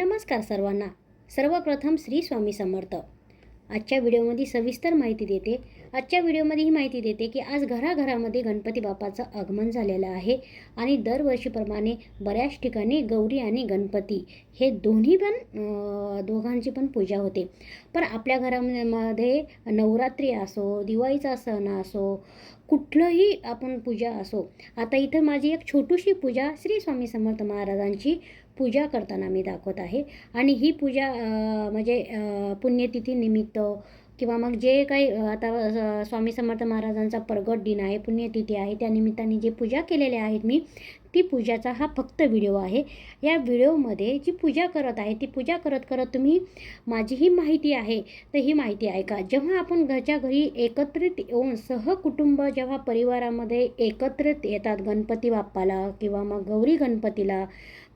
नमस्कार सर्वांना. सर्वप्रथम श्री स्वामी समर्थ. आजच्या व्हिडिओमध्ये सविस्तर माहिती देते. आजच्या व्हिडिओमध्ये ही माहिती देते की आज घराघरामध्ये गणपती बाप्पाचं आगमन झालेलं आहे आणि दरवर्षीप्रमाणे बऱ्याच ठिकाणी गौरी आणि गणपती हे दोन्ही पण दोघांची पण पूजा होते. पण आपल्या घरामध्ये नवरात्री असो दिवाळीचा सण असो कुठलंही आपण पूजा असो आता इथं माझी एक छोटीशी पूजा श्री स्वामी समर्थ महाराजांची पूजा करताना मी दाखवत आहे. आणि ही पूजा म्हणजे पुण्यतिथी पुण्यतिथीनिमित्त किंवा मग जे काही आता स्वामी समर्थ महाराजांचा प्रगट दिन आहे पुण्यतिथी आहे त्या निमित्ताने जे पूजा केलेल्या आहेत मी ती पूजाचा हा फक्त व्हिडिओ आहे. या व्हिडिओमध्ये जी पूजा करत आहे ती पूजा करत करत तुम्ही माझी ही माहिती आहे. तर ही माहिती ऐका. जेव्हा आपण घरच्या घरी एकत्रित येऊन सहकुटुंब जेव्हा परिवारामध्ये एकत्रित येतात गणपती बाप्पाला किंवा मग गौरी गणपतीला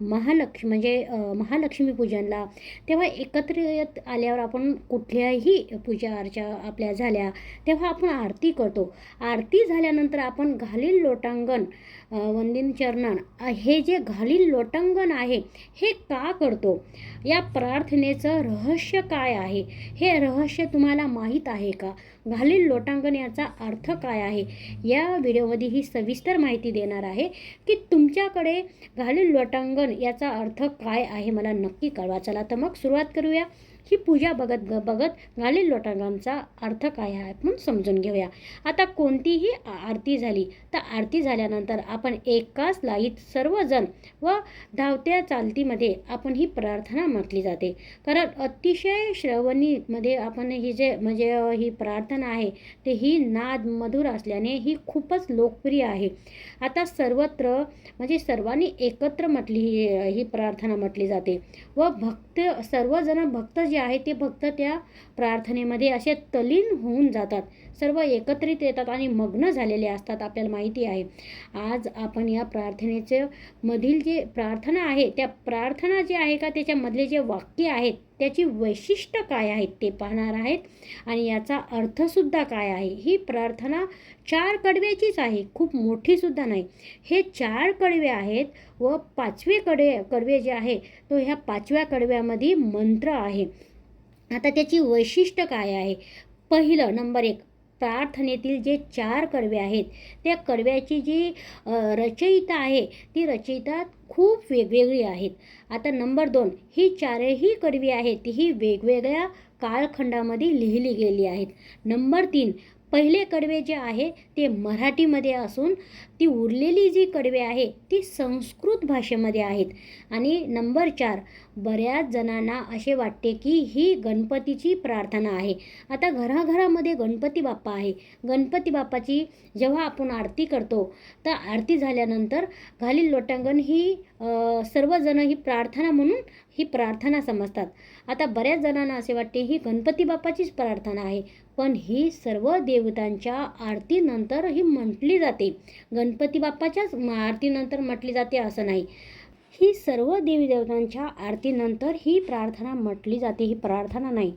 महालक्ष्मी म्हणजे महालक्ष्मी पूजनला तेव्हा एकत्रित आल्यावर आपण कुठल्याही पूजा अर्चा आपल्या झाल्या तेव्हा आपण आरती करतो. आरती झाल्यानंतर आपण घालील लोटांगण वंदिन चरण करणार. हे जे घालील लोटांगण आहे हे का करतो? या प्रार्थनेचं रहस्य काय आहे? हे रहस्य तुम्हाला माहीत आहे का? घालील लोटांगण याचा अर्थ काय आहे? या व्हिडिओमध्ये ही सविस्तर माहिती देणार आहे की तुमच्याकडे घालील लोटांगण याचा अर्थ काय आहे मला नक्की कळवा. चला तर मग सुरुवात करूया. ही पूजा बघत ग बघत घालील लोटांगांचा अर्थ काय आहे आपण समजून घेऊया. आता कोणतीही आरती झाली तर आरती झाल्यानंतर आपण एकाच लाईत सर्वजण व धावत्या चालतीमध्ये आपण ही प्रार्थना म्हटली जाते. कारण अतिशय श्रवणीमध्ये आपण ही जे म्हणजे ही प्रार्थना आहे. ते ही नाद मधुर असल्याने ही खूपच लोकप्रिय आहे. आता सर्वत्र म्हणजे सर्वांनी एकत्र म्हटली ही ही प्रार्थना म्हटली जाते. व भक्त सर्वजण भक्त जे आहे ते भक्त त्या प्रार्थनेमध्ये असे तलीन होऊन जातात. सर्व एकत्रित येतात आणि मग्न झालेले असतात आपल्याला माहिती आहे. आज आपण या प्रार्थनेचे मधील जे प्रार्थना आहे त्या प्रार्थना जे आहे का त्याच्यामधले जे वाक्य आहेत त्याची वैशिष्ट्य काय आहेत ते पाहणार आहेत आणि याचा अर्थसुद्धा काय आहे? ही प्रार्थना चार कडव्याचीच आहे खूप मोठीसुद्धा नाही. हे चार कडवे आहेत व पाचवे कडवे कडवे जे आहे तो ह्या पाचव्या कडव्यामध्ये मंत्र आहे. आता त्याची वैशिष्ट्य काय आहे? पहिलं नंबर एक प्रार्थनेतील जे चार कडवे आहेत त्या कडव्याची जी रचयिता आहे ती रचयिता खूप वेगवेगळी आहेत. आता नंबर दोन ही चारही कडवी आहेत ती ही वेगवेगळ्या कालखंडामध्ये लिहिली गेली आहेत. नंबर तीन पहिले कडवे जे आहे ते मराठीमध्ये असून ती उरलेली जी कडवे आहे ती संस्कृत भाषेमध्ये आहेत. आणि नंबर चार बऱ्याच जणांना असे वाटते की ही गणपतीची प्रार्थना आहे. आता घराघरामध्ये गणपती बाप्पा आहे. गणपती बाप्पाची जेव्हा आपण आरती करतो तर आरती झाल्यानंतर घालील लोटांगण ही सर्वजण ही प्रार्थना म्हणून ही प्रार्थना समजतात. आता बऱ्याच जणांना असे वाटते ही गणपती बाप्पाचीच प्रार्थना आहे. पण ही सर्व देवतांच्या आरतीनंतर ही म्हटली जाते. गणपती बाप्पाच्याच म- आरतीनंतर म्हटली जाते असं नाही. ही सर्व देवीदेवतांच्या आरतीनंतर ही प्रार्थना म्हटली जाते ही प्रार्थना नाही.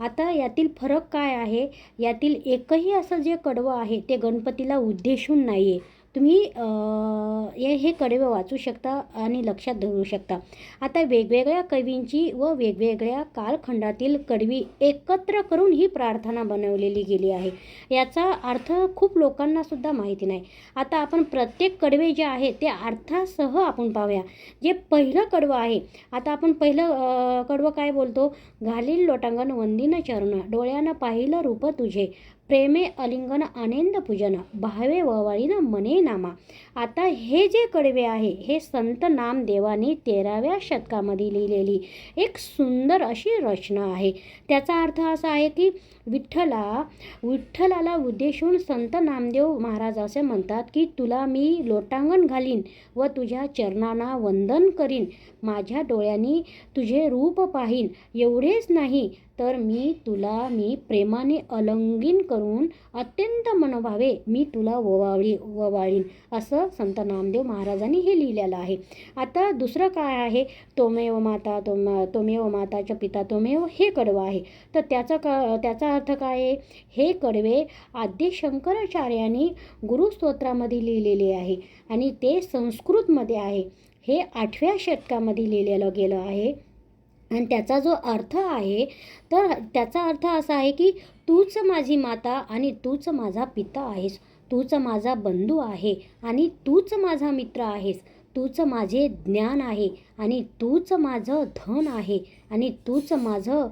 आता यातील फरक काय आहे? यातील एकही असं जे कडवं आहे ते गणपतीला उद्देशून नाही आहे तुम्ही हे हे कडवे वाचू शकता आणि लक्षात धरू शकता. आता वेगवेगळ्या कवींची व वेगवेगळ्या कालखंडातील कडवी एकत्र करून ही प्रार्थना बनवलेली गेली आहे. याचा अर्थ खूप लोकांनासुद्धा माहिती नाही. आता आपण प्रत्येक कडवे जे आहे ते अर्थासह आपण पाहूया. जे पहिलं कडवं आहे आता आपण पहिलं कडवं काय बोलतो? घालील लोटांगण वंदीनं चरण डोळ्यानं पाहिलं रूप तुझे. प्रेमे अलिंगन आनंद पूजन भावे ववाळीन मने नामा. आता हे जे कडवे आहे हे संत नामदेवाने तेराव्या शतकामध्ये लिहिलेली एक सुंदर अशी रचना आहे. त्याचा अर्थ असा आहे की विठ्ठला विठ्ठलाला उद्देशून संत नामदेव महाराज असे म्हणतात की तुला मी लोटांगण घालीन व तुझ्या चरणांना वंदन करीन. माझ्या डोळ्यांनी तुझे रूप पाहीन. एवढेच नाही तर मी तुला मी प्रेमाने अलंगीन करून अत्यंत मनोभावे मी तुला ववाळी ववाळीन. असं संत नामदेव महाराजांनी हे लिहिलेलं आहे. आता दुसरं काय आहे? तोमेव माता तोम तोमेव माताच्या पिता तोमेव हे कडवं आहे. तर त्याचा क त्याचा अर्थ काय आहे. हे कडवे आद्य शंकराचार्यांनी गुरुस्तोत्रामध्ये लिहिलेले आहे आणि ते संस्कृतमध्ये आहे. हे आठव्या शतकामध्ये लिहिलेलं गेलं आहे. आणि त्याचा जो अर्थ आहे तर त्याचा अर्थ असा आहे की तूच माझी माता आणि तूच माझा पिता आहेस. तूच माझा बंधू आहे आणि तूच माझा मित्र आहेस. तूच माझे ज्ञान आहे आणि तूच माझं धन आहे आणि तूच माझं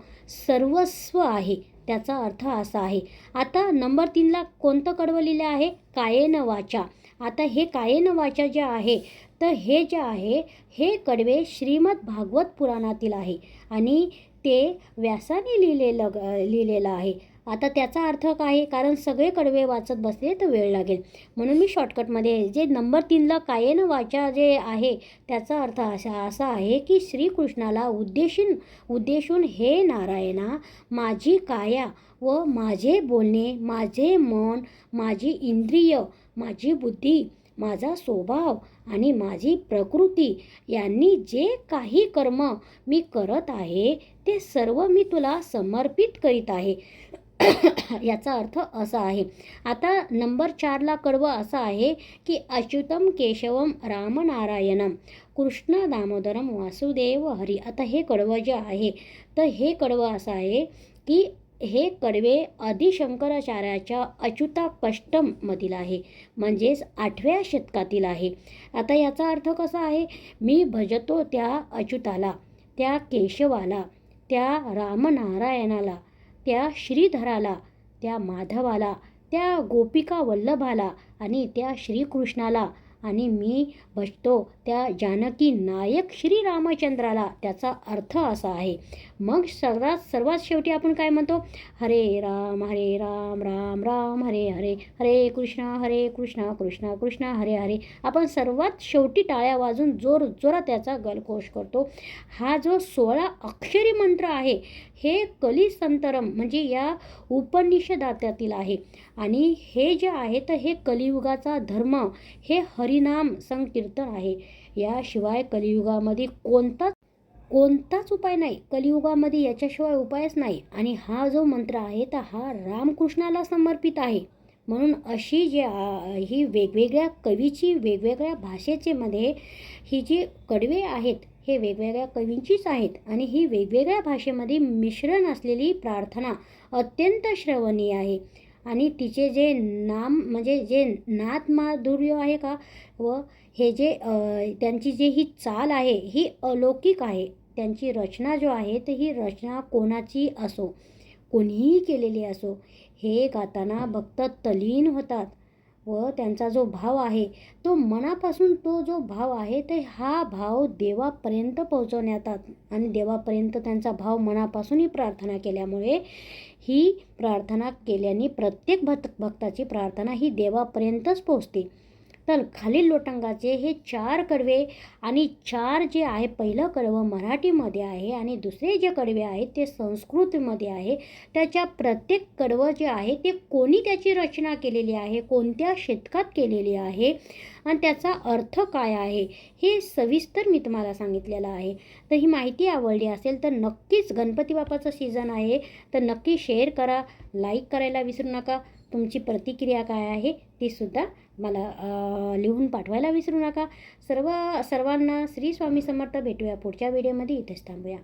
सर्वस्व आहे. त्याचा अर्थ असा आहे. आता नंबर तीनला कोणतं कडवं लिहिलं आहे? कायेन वाचा आता हे कायेन वाचा जे आहे तर हे जे आहे हे कडवे श्रीमद भागवत पुराणातील आहे. आणि ते व्यासाने लिहिलेलं लिहिलेलं आहे. आता त्याचा अर्थ काय कारण सगळे कडवे वाचत बसले तर वेळ लागेल. म्हणून मी शॉर्टकटमध्ये जे नंबर तीनला कायेन वाचा जे आहे त्याचा अर्थ असा असा आहे की श्रीकृष्णाला उद्देशून उद्देशून हे नारायणा माझी काया व माझे बोलणे माझे मन माझी इंद्रिय माझी बुद्धी माझा स्वभाव आणि माझी प्रकृती यांनी जे काही कर्म मी करत आहे ते सर्व मी तुला समर्पित करीत आहे. याचा अर्थ असा आहे. आता नंबर चारला कडवं असं आहे की अच्युतम केशवम रामनारायणम. कृष्ण दामोदरम वासुदेव हरी. आता हे कडवं जे आहे तर हे कडवं असं आहे की हे कडवे आदिशंकराचार्याच्या अच्युता कष्टममधील आहे म्हणजेच आठव्या शतकातील आहे. आता याचा अर्थ कसा आहे? मी भजतो त्या अच्युताला त्या केशवाला त्या रामनारायणाला त्या श्रीधराला त्या माधवाला त्या गोपिका वल्लभाला आणि त्या श्रीकृष्णाला आणि मी भजतो त्या जानकी नायक श्रीरामचंद्राला. त्याचा अर्थ असा आहे मग सर्वात सर्वात शेवटी आपण काय म्हणतो? हरे राम हरे राम राम राम हरे हरे हरे कृष्ण हरे कृष्ण कृष्ण कृष्ण हरे हरे. आपण सर्वात शेवटी टाळ्या वाजून जोर जोरात त्याचा गलकोश करतो. हा जो सोळा अक्षरी मंत्र आहे हे कलिसंतरम म्हणजे या उपनिषदात्यातील आहे. आणि हे जे आहे तर हे कलियुगाचा धर्म हे हरिनाम संकीर्तन आहे. याशिवाय कलियुगामध्ये कोणताच कोणताच उपाय नाही. कलियुगामध्ये याच्याशिवाय उपायच नाही. आणि हा जो मंत्र आहे तर हा रामकृष्णाला समर्पित आहे. म्हणून अशी जे ही वेगवेगळ्या कवीची वेगवेगळ्या भाषेचे मध्ये ही जी कडवे आहेत हे वेगवेगळ्या कवींचीच आहेत. आणि ही वेगवेगळ्या भाषेमध्ये मिश्रण असलेली प्रार्थना अत्यंत श्रवणीय आहे. आणि तिचे जे नाम म्हणजे जे नाथ माधुर्य आहे का व हे जे त्यांची जी ही चाल आहे ही अलौकिक आहे. त्यांची रचना जो आहे तर ही रचना कोणाची असो कोणीही केलेली असो हे गाताना भक्त तलीन होतात. व त्यांचा जो भाव आहे तो मनापासून तो जो भाव आहे ते हा भाव देवापर्यंत पोहोचवण्यात आणि देवापर्यंत त्यांचा भाव मनापासूनही प्रार्थना केल्यामुळे ही प्रार्थना केल्याने प्रत्येक भक्त भक्ताची प्रार्थना ही देवापर्यंतच पोहोचते. तर खालील लोटंगाचे हे चार कडवे आणि चार जे आहे पहिलं कडवं मराठीमध्ये आहे आणि दुसरे जे कडवे आहेत ते संस्कृतमध्ये आहे. त्याच्या प्रत्येक कडवं जे आहे ते कोणी त्याची रचना केलेली आहे कोणत्या शतकात केलेली आहे आणि त्याचा अर्थ काय आहे हे सविस्तर मी तुम्हाला सांगितलेलं आहे. तर ही माहिती आवडली असेल तर नक्कीच गणपती बाप्पाचं सीझन आहे. तर नक्की शेअर करा लाईक करायला विसरू नका. तुमची प्रतिक्रिया काय आहे तीसुद्धा मला लिहून पाठवायला विसरू नका. सर्व सर्वांना श्री स्वामी समर्थ भेटूया. पुढच्या व्हिडिओमध्ये इथेच थांबूया.